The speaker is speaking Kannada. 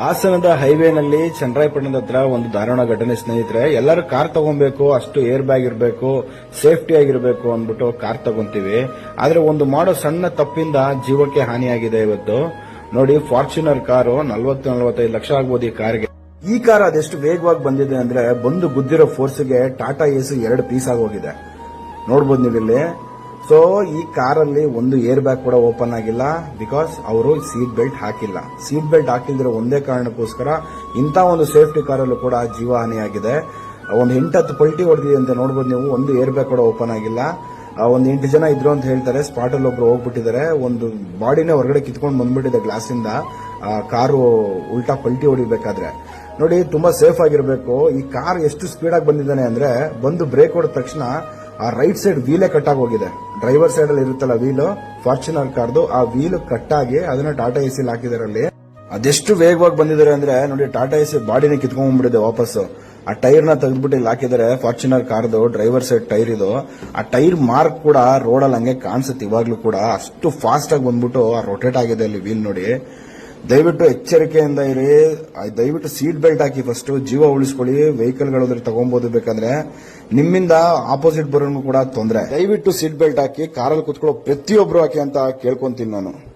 ಹಾಸನದ ಹೈವೇನಲ್ಲಿ ಚನ್ನರಾಯಪಟ್ಟಣದ ಹತ್ರ ಒಂದು ದಾರುಣ ಘಟನೆ ಸ್ನೇಹಿತರೆ, ಎಲ್ಲರೂ ಕಾರ್ ತಗೊಬೇಕು, ಅಷ್ಟು ಏರ್ ಬ್ಯಾಗ್ ಇರಬೇಕು ಸೇಫ್ಟಿ ಆಗಿರಬೇಕು ಅಂದ್ಬಿಟ್ಟು ಕಾರ್ ತಗೊಂತೀವಿ. ಆದ್ರೆ ಒಂದು ಮಾಡೋ ಸಣ್ಣ ತಪ್ಪಿಂದ ಜೀವಕ್ಕೆ ಹಾನಿಯಾಗಿದೆ ಇವತ್ತು. ನೋಡಿ ಫಾರ್ಚುನರ್ ಕಾರು ನಲ್ವತ್ತು, ನಲವತ್ತೈದು ಲಕ್ಷ ಆಗ್ಬೋದು ಈ ಕಾರ್ಗೆ. ಈ ಕಾರ್ ಅದೆಷ್ಟು ವೇಗವಾಗಿ ಬಂದಿದೆ ಅಂದ್ರೆ ಬಂದು ಗುದ್ದಿರೋ ಫೋರ್ಸ್ಗೆ ಟಾಟಾ ಎಸ್ ಎರಡು ಪೀಸ್ ಆಗೋಗಿದೆ. ನೋಡ್ಬೋದು ನೀವಿಲ್ಲಿ. ಸೊ ಈ ಕಾರಲ್ಲಿ ಒಂದು ಏರ್ ಬ್ಯಾಗ್ ಕೂಡ ಓಪನ್ ಆಗಿಲ್ಲ ಬಿಕಾಸ್ ಅವರು ಸೀಟ್ ಬೆಲ್ಟ್ ಹಾಕಿಲ್ಲ. ಸೀಟ್ ಬೆಲ್ಟ್ ಹಾಕಿದ್ರೆ ಒಂದೇ ಕಾರಣಕ್ಕೋಸ್ಕರ ಇಂಥ ಒಂದು ಸೇಫ್ಟಿ ಕಾರಲ್ಲೂ ಕೂಡ ಜೀವ ಹಾನಿಯಾಗಿದೆ ಒಂದು ಎಂಟತ್ತು ಪಲ್ಟಿ ಹೊಡೆದಿದೆ ಅಂತ ನೋಡ್ಬೋದು ನೀವು. ಒಂದು ಏರ್ ಬ್ಯಾಗ್ ಕೂಡ ಓಪನ್ ಆಗಿಲ್ಲ. ಒಂದು ಎಂಟು ಜನ ಇದ್ರು ಅಂತ ಹೇಳ್ತಾರೆ. ಸ್ಪಾಟ್ ಅಲ್ಲಿ ಒಬ್ರು ಹೋಗ್ಬಿಟ್ಟಿದ್ದಾರೆ. ಒಂದು ಬಾಡಿನೇ ಹೊರಗಡೆ ಕಿತ್ಕೊಂಡು ಬಂದ್ಬಿಟ್ಟಿದೆ ಗ್ಲಾಸ್ ಇಂದ ಆ, ಕಾರು ಉಲ್ಟಾ ಪಲ್ಟಿ ಹೊಡಿಬೇಕಾದ್ರೆ. ನೋಡಿ ತುಂಬಾ ಸೇಫ್ ಆಗಿರಬೇಕು. ಈ ಕಾರ್ ಎಷ್ಟು ಸ್ಪೀಡ್ ಆಗಿ ಬಂದಿದ್ದಾನೆ ಅಂದ್ರೆ ಬಂದು ಬ್ರೇಕ್ ಹೊಡೆದ ತಕ್ಷಣ ಆ ರೈಟ್ ಸೈಡ್ ವೀಲೇ ಕಟ್ ಆಗಿ ಹೋಗಿದೆ. ಡ್ರೈವರ್ ಸೈಡ್ ಅಲ್ಲಿ ಇರುತ್ತಲ್ಲ ವೀಲ್ ಫಾರ್ಚುನರ್ ಕಾರ್ದು ಆ ವೀಲ್ ಕಟ್ ಆಗಿ ಅದನ್ನ ಟಾಟಾ ಎಸಿ ಹಾಕಿದಾರೆ ಅಲ್ಲಿ ಅದೆಷ್ಟು ವೇಗವಾಗಿ ಬಂದಿದ್ದಾರೆ ಅಂದ್ರೆ, ನೋಡಿ ಟಾಟಾ ಎಸಿ ಬಾಡಿನ ಕಿತ್ಕೊಂಡ್ಬಿಟ್ಟಿದೆ ವಾಪಸ್. ಆ ಟೈರ್ನ ತೆಗೆದ್ಬಿಟ್ಟು ಇಲ್ಲಿ ಹಾಕಿದರೆ ಫಾರ್ಚುನರ್ ಕಾರ್ದು ಡ್ರೈವರ್ ಸೈಡ್ ಟೈರ್ ಇದು. ಆ ಟೈರ್ ಮಾರ್ಕ್ ಕೂಡ ರೋಡ್ ಅಲ್ಲಿ ಹಂಗೆ ಕಾಣಿಸುತ್ತೆ ಇವಾಗ್ಲೂ ಕೂಡ. ಅಷ್ಟು ಫಾಸ್ಟ್ ಆಗಿ ಬಂದ್ಬಿಟ್ಟು ರೊಟೇಟ್ ಆಗಿದೆ ಅಲ್ಲಿ ವೀಲ್ ನೋಡಿ. ದಯವಿಟ್ಟು ಎಚ್ಚರಿಕೆಯಿಂದ ಇರಿ. ದಯವಿಟ್ಟು ಸೀಟ್ ಬೆಲ್ಟ್ ಹಾಕಿ ಫಸ್ಟ್ ಜೀವ ಉಳಿಸ್ಕೊಳ್ಳಿ. ವೆಹಿಕಲ್ ತಗೊಂಬೋದು ಬೇಕಂದ್ರೆ. ನಿಮ್ಮಿಂದ ಆಪೋಸಿಟ್ ಬರೋನು ಕೂಡ ತೊಂದರೆ. ದಯವಿಟ್ಟು ಸೀಟ್ ಬೆಲ್ಟ್ ಹಾಕಿ, ಕಾರಲ್ಲಿ ಕುತ್ಕೊಳ್ಳೋ ಪ್ರತಿಯೊಬ್ರು ಹಾಕಿ ಅಂತ ಕೇಳ್ಕೊಂತೀನಿ ನಾನು.